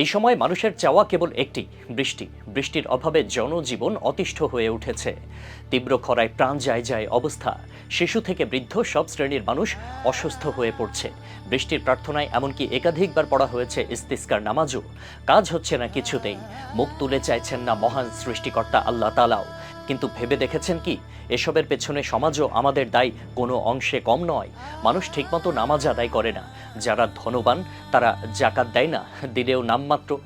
এই সময় মানুষের চাওয়া কেবল একটি, বৃষ্টি। বৃষ্টির অভাবে জনজীবন অতিষ্ঠ হয়ে উঠেছে। তীব্র খরায় প্রাণ যায় যায় অবস্থা। শিশু থেকে বৃদ্ধ সব শ্রেণির মানুষ অসুস্থ হয়ে পড়ছে। বৃষ্টির প্রার্থনায় এমনকি একাধিকবার পড়া হয়েছে ইস্তিস্কার নামাজও। কাজ হচ্ছে না কিছুতেই। মুখ তুলে চাইছেন না মহান সৃষ্টিকর্তা আল্লাহ তালাও কিন্তু ভেবে দেখেছেন কি? এসবের পেছনে সমাজও আমাদের দায় কোনো অংশে কম নয়। মানুষ ঠিকমতো নামাজ আদায় করে না। যারা ধনবান, তারা জাকাত দেয় না। দিলেও নামমাত্র।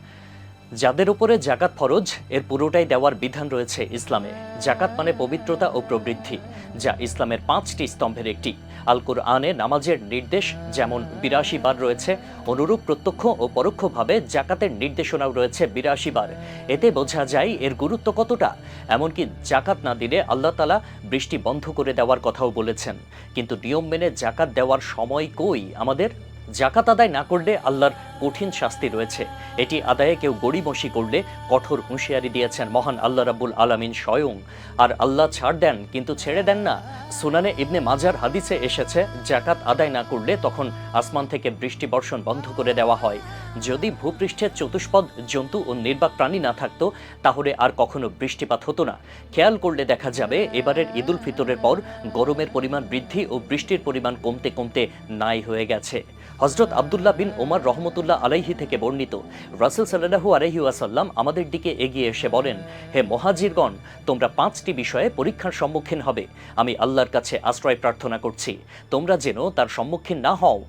যাদের উপরে জাকাত ফরজ, এর পুরোটাই দেওয়ার বিধান রয়েছে ইসলামে। জাকাত মানে পবিত্রতা ও প্রবৃদ্ধি, যা ইসলামের পাঁচটি স্তম্ভের একটি। আল কোরআনে নামাজের নির্দেশ যেমন বিরাশি বার রয়েছে, অনুরূপ প্রত্যক্ষ ও পরোক্ষভাবে জাকাতের নির্দেশনাও রয়েছে বিরাশি বার। এতে বোঝা যায় এর গুরুত্ব কতটা, এমনকি জাকাত না দিলে আল্লাহ তালা বৃষ্টি বন্ধ করে দেওয়ার কথাও বলেছেন। কিন্তু নিয়ম মেনে জাকাত দেওয়ার সময় কই আমাদের? জাকাত আদায় না করলে আল্লাহর কঠিন শাস্তি রয়েছে। এটি আদায়ে কেউ গড়িমসি করলে কঠোর হুঁশিয়ারি দিয়েছেন মহান আল্লাহ রাবুল আলামিন স্বয়ং। আর আল্লাহ ছাড় দেন, কিন্তু ছেড়ে দেন না। সুনানে ইবনে মাজার হাদিসে এসেছে, জাকাত আদায় না করলে তখন আসমান থেকে বৃষ্টি বর্ষণ বন্ধ করে দেওয়া হয়। যদি ভূপৃষ্ঠে চতুষ্পদ জন্তু ও নির্বাক প্রাণী না থাকতো, তাহলে আর কখনো বৃষ্টিপাত হতো না। খেয়াল করলে দেখা যাবে, এবারের ঈদুল ফিতরের পর গরমের পরিমাণ বৃদ্ধি ও বৃষ্টির পরিমাণ কমতে কমতে নাই হয়ে গেছে। হজরত আবদুল্লাহ বিন ওমর রহমতুল্লাহ আলাইহি থেকে বর্ণিত, রাসুল সাল্লাহু আলহি ওয়াসাল্লাম আমাদের দিকে এগিয়ে এসে বলেন, হে মহাজিরগণ, তোমরা পাঁচটি বিষয়ে পরীক্ষার সম্মুখীন হবে। আমি আল্লাহর কাছে আশ্রয় প্রার্থনা করছি। তোমরা যেন তার সম্মুখীন না হও।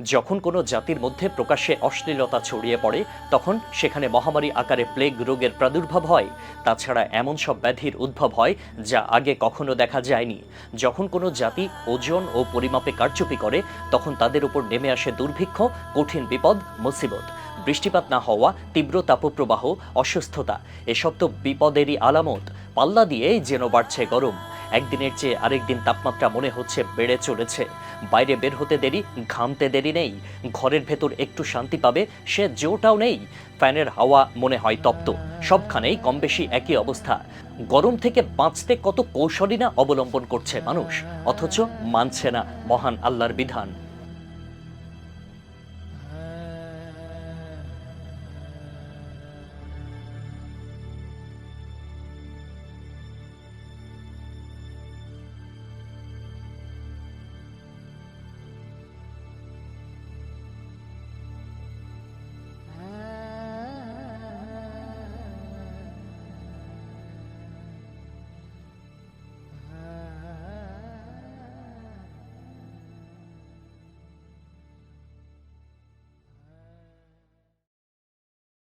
যখন কোনো জাতির মধ্যে প্রকাশ্যে অশ্লীলতা ছড়িয়ে পড়ে, তখন সেখানে মহামারী আকারে প্লেগ রোগের প্রাদুর্ভাব হয়। তাছাড়া এমন সব ব্যাধির উদ্ভব হয় যা আগে কখনো দেখা যায়নি। যখন কোনো জাতি ওজন ও পরিমাপে কারচুপি করে, তখন তাদের উপর নেমে আসে দুর্ভিক্ষ, কঠিন বিপদ, মুসিবত। বৃষ্টিপাত না হওয়া, তীব্র তাপপ্রবাহ, অসুস্থতা, এসব তো বিপদেরই আলামত। পাল্লা দিয়ে যেন বাড়ছে গরম। একদিনের চেয়ে আরেকদিন তাপমাত্রা মনে হচ্ছে বেড়ে চলেছে। বাইরে বের হতে দেরি, ঘামতে দেরি নেই। ঘরের ভেতর একটু শান্তি পাবে, সে জোটাও নেই। ফ্যানের হাওয়া মনে হয় তপ্ত, সবখানেই কম বেশি একই অবস্থা। গরম থেকে বাঁচতে কত কৌশলই না অবলম্বন করছে মানুষ, অথচ মানছে না মহান আল্লাহর বিধান।